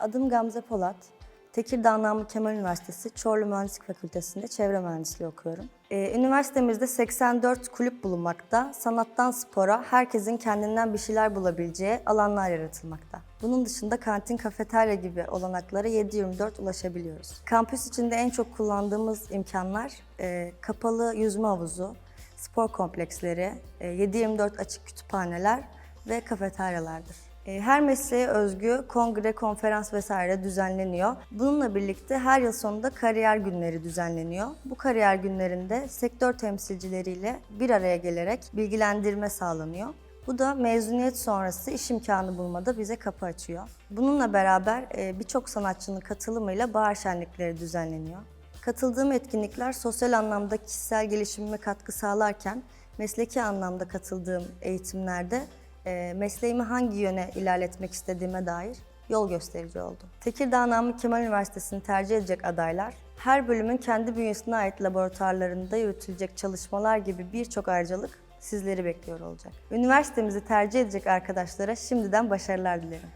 Adım Gamze Polat. Tekirdağ Namık Kemal Üniversitesi Çorlu Mühendislik Fakültesi'nde çevre mühendisliği okuyorum. Ee, üniversitemizde 84 kulüp bulunmakta. Sanattan spora herkesin kendinden bir şeyler bulabileceği alanlar yaratılmakta. Bunun dışında kantin, kafeterya gibi olanaklara 7-24 ulaşabiliyoruz. Kampüs içinde en çok kullandığımız imkanlar e, kapalı yüzme havuzu, spor kompleksleri, e, 7-24 açık kütüphaneler ve kafeteryalardır. E, Her mesleğe özgü kongre, konferans vesaire düzenleniyor. Bununla birlikte her yıl sonunda kariyer günleri düzenleniyor. Bu kariyer günlerinde sektör temsilcileriyle bir araya gelerek bilgilendirme sağlanıyor. Bu da mezuniyet sonrası iş imkanı bulmada bize kapı açıyor. Bununla beraber e, birçok sanatçının katılımıyla bahar şenlikleri düzenleniyor. Katıldığım etkinlikler sosyal anlamda kişisel gelişimime katkı sağlarken mesleki anlamda katıldığım eğitimlerde mesleğimi hangi yöne ilerletmek istediğime dair yol gösterici oldu. Tekirdağ Namık Kemal Üniversitesi'ni tercih edecek adaylar, her bölümün kendi bünyesine ait laboratuvarlarında yürütülecek çalışmalar gibi birçok ayrıcalık sizleri bekliyor olacak. Üniversitemizi tercih edecek arkadaşlara şimdiden başarılar dilerim.